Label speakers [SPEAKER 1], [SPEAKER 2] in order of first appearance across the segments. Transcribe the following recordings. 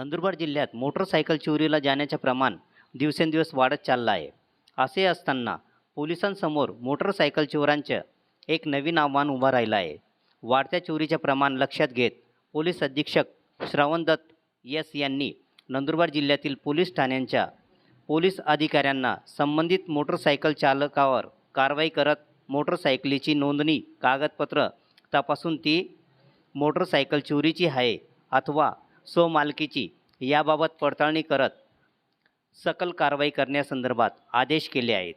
[SPEAKER 1] नंदुरबार जिल्ह्यात मोटरसायकल चोरीला जाण्याचे प्रमाण दिवसेंदिवस वाढत चाललं आहे. असे असताना पोलिसांसमोर मोटरसायकल चोरांचं एक नवीन आव्हान उभं राहिलं आहे. वाढत्या चोरीचे प्रमाण लक्षात घेत पोलीस अधीक्षक श्रावण दत्त यस यांनी नंदुरबार जिल्ह्यातील पोलीस ठाण्यांच्या पोलीस अधिकाऱ्यांना संबंधित मोटरसायकल चालकावर कारवाई करत मोटरसायकलीची नोंदणी कागदपत्र तपासून ती मोटरसायकल चोरीची आहे अथवा स्वमालकीची याबाबत पडताळणी करत सकल कारवाई करण्यासंदर्भात आदेश केले आहेत.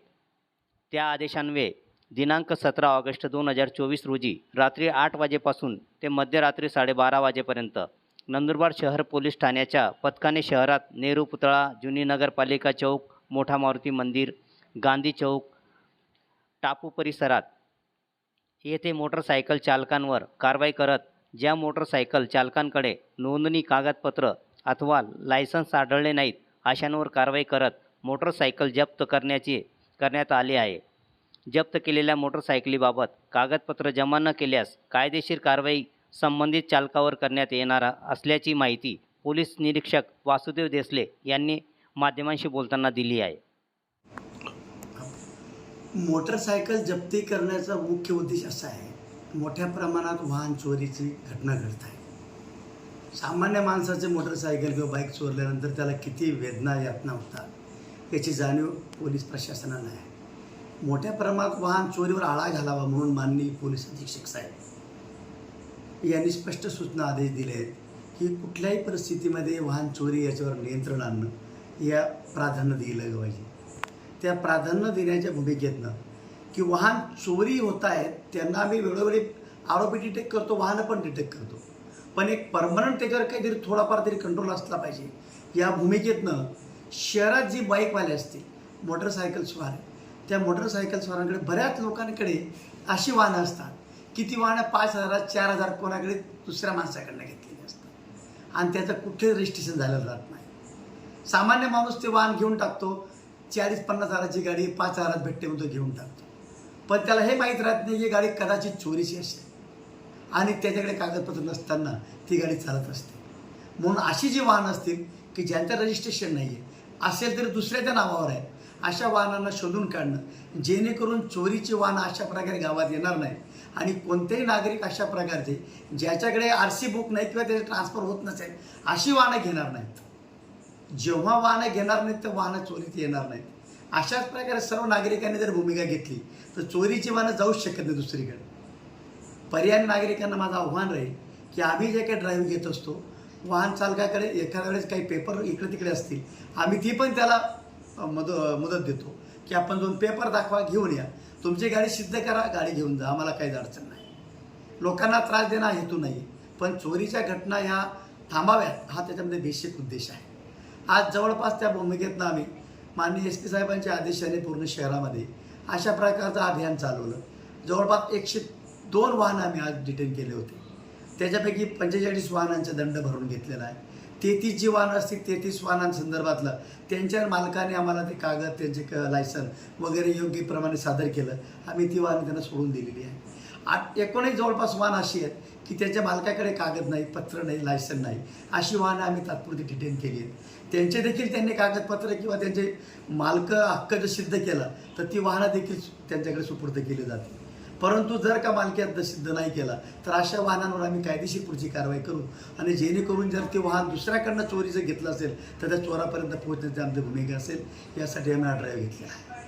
[SPEAKER 1] त्या आदेशान्वये दिनांक सतरा ऑगस्ट दोन हजार चोवीस रोजी रात्री आठ वाजेपासून ते मध्यरात्री साडेबारा वाजेपर्यंत नंदुरबार शहर पोलीस ठाण्याच्या पथकाने शहरात नेहरू पुतळा जुनी नगरपालिका चौक मोठा मारुती मंदिर गांधी चौक टापू परिसरात येथे मोटरसायकल चालकांवर कारवाई करत ज्या मोटरसायकल चालकांकडे नोंदणी कागदपत्र अथवा लायसन्स आढळले नाहीत अशांवर कारवाई करत मोटरसायकल जप्त करण्याची करण्यात आली आहे. जप्त केलेल्या मोटरसायकलीबाबत कागदपत्र जमा न केल्यास कायदेशीर कारवाई संबंधित चालकावर करण्यात येणार असल्याची माहिती पोलीस निरीक्षक वासुदेव देसले यांनी माध्यमांशी बोलताना दिली आहे.
[SPEAKER 2] मोटरसायकल जप्ती करण्याचा मुख्य उद्देश असा आहे मोठ्या प्रमाणात वाहन चोरीची घटना घडत आहे. सामान्य माणसाचे मोटरसायकल किंवा बाईक चोरल्यानंतर त्याला किती वेदना यातना होतात याची जाणीव पोलीस प्रशासनाला आहे. मोठ्या प्रमाणात वाहन चोरीवर आळा घालावा म्हणून माननीय पोलीस अधीक्षक साहेब यांनी स्पष्ट सूचना आदेश दिले आहेत की कुठल्याही परिस्थितीमध्ये वाहन चोरी याच्यावर नियंत्रण आणणं या प्राधान्य दिलं पाहिजे. त्या प्राधान्य देण्याच्या भूमिकेतनं की वाहन चोरी होत आहेत त्यांना आम्ही वेळोवेळी आरोपी डिटेक्ट करतो वाहनं पण डिटेक्ट करतो. पण एक परमनंट त्याच्यावर काहीतरी थोडाफार तरी कंट्रोल असला पाहिजे. या भूमिकेतनं शहरात जी बाईकवाले असतील मोटरसायकल स्वार त्या मोटरसायकल स्वारांकडे बऱ्याच लोकांकडे अशी वाहनं असतात की ती वाहनं पाच हजारात चार हजार कोणाकडे दुसऱ्या माणसाकडनं घेतलेली असतात. आणि त्याचं कुठे रजिस्ट्रेशन झालेलं जात नाही. सामान्य माणूस ते वाहन घेऊन टाकतो चाळीस पन्नास हजाराची गाडी पाच हजारात भेटते म्हणून तो घेऊन टाकतो. पण त्याला हे माहीत राहत नाही की गाडी कदाचित चोरीची असेल. आणि त्याच्याकडे कागदपत्र नसताना ती गाडी चालत असते. म्हणून अशी जी वाहनं असतील की ज्यांचं रजिस्ट्रेशन नाही आहे असेल तरी दुसऱ्याच्या नावावर आहे. अशा वाहनांना शोधून काढणं जेणेकरून चोरीची वाहनं अशा प्रकारे गावात येणार नाही आणि कोणतेही नागरिक अशा प्रकारचे ज्याच्याकडे आर सी बुक नाही किंवा त्याचे ट्रान्सफर होत नसेल अशी वाहनं घेणार नाहीत. जेव्हा वाहनं घेणार नाहीत तर वाहनं चोरीत येणार नाहीत. अशाच प्रकारे सर्व नागरिकांनी जर भूमिका घेतली तर चोरीची वाहनं जाऊच शकत नाही दुसरीकडे. पर्यायी नागरिकांना माझं आव्हान राहील की आम्ही जे काही ड्राईव्ह घेत असतो वाहन चालकाकडे एखाद्या वेळेस काही पेपर इकडे तिकडे असतील आम्ही ती पण त्याला मद मदत देतो की आपण दोन पेपर दाखवा घेऊन या. तुमची गाडी सिद्ध करा गाडी घेऊन जा आम्हाला काहीच अडचण नाही. लोकांना त्रास देणं हा हेतू नाही पण चोरीच्या घटना ह्या थांबाव्यात हा त्याच्यामध्ये बेसिक उद्देश आहे. आज जवळपास त्या भूमिकेतनं आम्ही माननीय एस पी साहेबांच्या आदेशाने पूर्ण शहरामध्ये अशा प्रकारचं अभियान चालवलं. जवळपास एकशे दोन वाहनं आम्ही आज डिटेन केले होते. त्याच्यापैकी पंचेचाळीस वाहनांचा दंड भरून घेतलेला आहे. तेहतीस जी वाहनं असतील तेहतीस वाहनांसंदर्भातलं त्यांच्या मालकाने आम्हाला ते कागद त्यांचे क लायसन वगैरे योग्य प्रमाणे सादर केलं. आम्ही ती वाहनं त्यांना सोडून दिलेली आहे. आठ एकोणीस जवळपास वाहन अशी आहेत की त्याच्या मालकाकडे कागद नाही पत्र नाही लायसन नाही. अशी वाहनं आम्ही तात्पुरती डिटेन केली आहेत. त्यांचे देखील त्यांनी कागदपत्र किंवा त्यांचे मालक हक्क जर सिद्ध केला तर ती वाहनं देखील त्यांच्याकडे सुपूर्द केली जाते परंतु जर का मालकीहक्क सिद्ध नाही केला तर अशा वाहनांवर आम्ही कायदेशीर पुढची कारवाई करू. आणि जेणेकरून जर ते वाहन दुसऱ्याकडनं चोरीचं घेतलं असेल तर त्या चोरापर्यंत पोहोचण्याची आमची भूमिका असेल. यासाठी आम्ही हा ड्राईव्ह घेतला आहे.